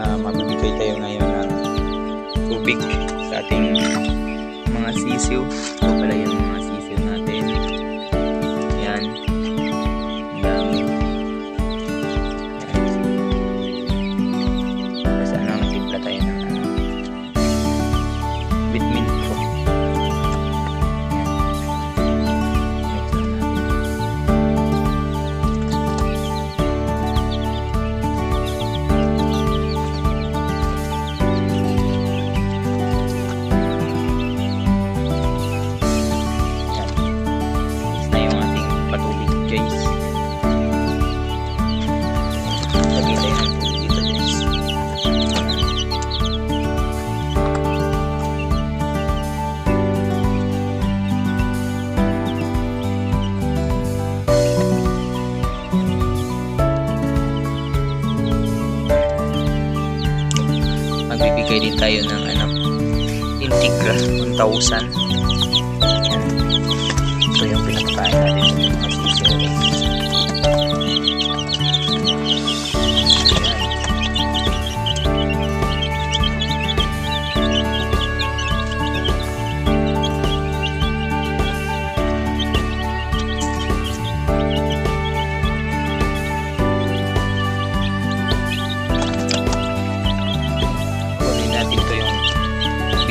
ah, mabibigay tayo ngayon ng tubig sa ating mga sisiw. Ito pala yung Magbibigay din tayo ng ano, Integra 1000. Yan. Ito yung pinapakain natin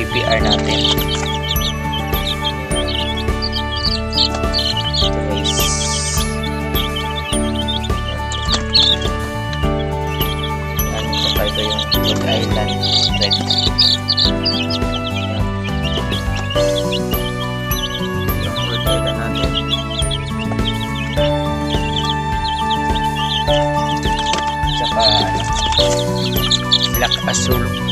PPR natin. Island Red. Black Azul.